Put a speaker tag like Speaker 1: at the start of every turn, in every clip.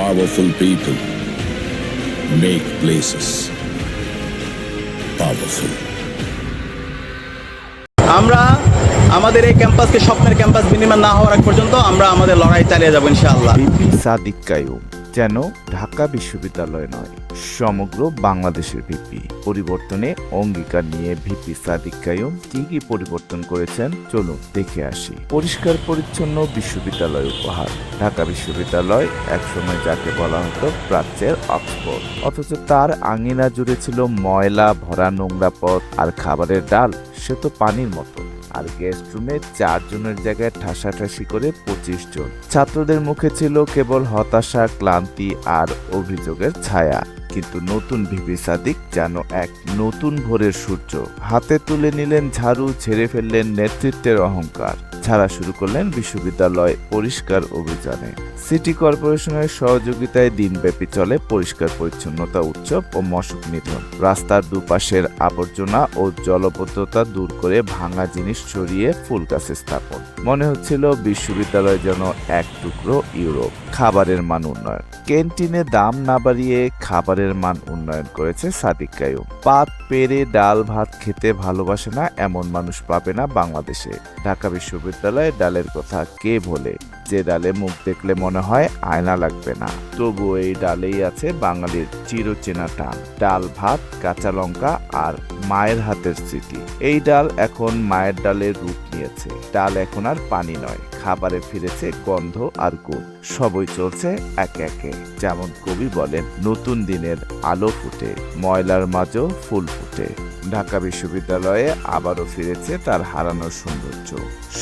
Speaker 1: Powerful people make places powerful.
Speaker 2: আমরা আমাদের এই ক্যাম্পাসকে স্বপ্নের ক্যাম্পাস বিনিময় না হওয়ার আগ পর্যন্ত আমরা আমাদের লড়াই চালিয়ে যাব ইনশাআল্লাহ
Speaker 3: বিপি সাদিক কায়ুম যেন ঢাকা বিশ্ববিদ্যালয় নয় সমগ্র বাংলাদেশের ভিপি। পরিবর্তনে অঙ্গীকার নিয়ে ভিপি সাদিক কায়ুম কি কি পরিবর্তন করেছেন। চলুন দেখে আসি। পরিষ্কার পরিচ্ছন্ন বিশ্ববিদ্যালয় উপহার। ঢাকা বিশ্ববিদ্যালয় একসময় যাকে বলা হতো প্রাচ্যের অক্সফোর্ড। অথচ তার আঙিনা জুড়ে ছিল ময়লা, ভরা নোংরা পথ আর খাবারের ডাল, সে তো পানির মতো। আর গেস্ট রুমে চারজনের জায়গায় ঠাসাঠাসি করে পঁচিশ জন। ছাত্রদের মুখে ছিল কেবল হতাশা, ক্লান্তি আর অভিযোগের ছায়া। কিন্তু নতুন ভিপি সাদিক যেন এক নতুন ভোরের সূর্য। হাতে তুলে নিলেন ঝাড়ু, ছেড়ে ফেললেন নেতৃত্বের অহংকার। ছাড়া শুরু করলেন বিশ্ববিদ্যালয় পরিষ্কার অভিযানে। সিটি কর্পোরেশনের সহযোগিতায় দিনব্যাপী চলে পরিষ্কার পরিচ্ছন্নতা উৎসব ও মশক নিধন রাস্তার দুপাশের আবর্জনা ও জলবদ্ধতা দূর করে ভাঙা জিনিস সরিয়ে ফুল গাছ স্থাপন। মনে হচ্ছিল বিশ্ববিদ্যালয় যেন এক টুকরো ইউরোপ। খাবারের মান উন্নয়ন। ক্যান্টিনে দাম না বাড়িয়ে খাবারের মান উন্নয়ন করেছে সাদিক কায়ুম। পাত, পেরে, ডাল, ভাত খেতে ভালোবাসে না এমন মানুষ পাবে না বাংলাদেশে। ঢাকা বিশ্ববিদ্যালয়ে ডালের কথা কে বলে? যে ডালে মুখ দেখলে মনে হয় আয়না লাগবে না। তবু এই ডালেই আছে বাঙালির চিরচেনা টান। ডাল, ভাত, কাঁচা লঙ্কা আর মায়ের হাতের স্মৃতি এই ডাল এখন মায়ের ডালের রূপ নিয়েছে। ডাল এখন আর পানি নয়, খাবারে ফিরেছে গন্ধ আর গুণ। সবই চলছে একে একে। যেমন কবি বলেন, নতুন দিনের আলো ফুটে, ময়লার মাঝেও ফুল ফুটে। ঢাকা বিশ্ববিদ্যালয়ে আবারও ফিরেছে তার হারানোর সৌন্দর্য।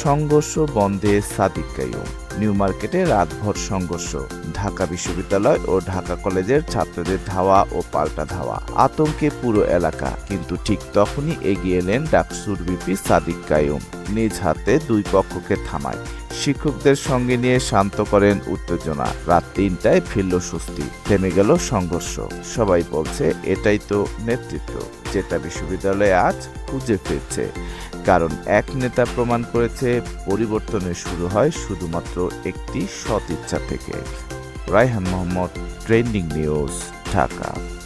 Speaker 3: সংঘর্ষ বন্ধে সাদিক কাইয়ুম। নিউ মার্কেটে রাতভর সংঘর্ষ। ঢাকা বিশ্ববিদ্যালয় ও ঢাকা কলেজের ছাত্রদের ধাওয়া ও পাল্টা ধাওয়া। আতঙ্কে পুরো এলাকা, কিন্তু ঠিক তখনই এগিয়ে এলেন ডাকসুর বিপি সাদিক কায়ুম। নিজ হাতে দুই পক্ষকে থামায়। শিক্ষকদের সঙ্গে নিয়ে শান্ত করেন উত্তেজনা। রাত তিনটায় ফিরল স্বস্তি। থেমে গেল সংঘর্ষ। সবাই বলছে, এটাই তো নেতৃত্ব। যেটা বিশ্ববিদ্যালয়ে আজ খুঁজে ফিরছে কারণ এক নেতা প্রমাণ করেছে, পরিবর্তনের শুরু হয় শুধুমাত্র একটি সৎ ইচ্ছা থেকে। Raihan Mohammad, trending news, Dhaka.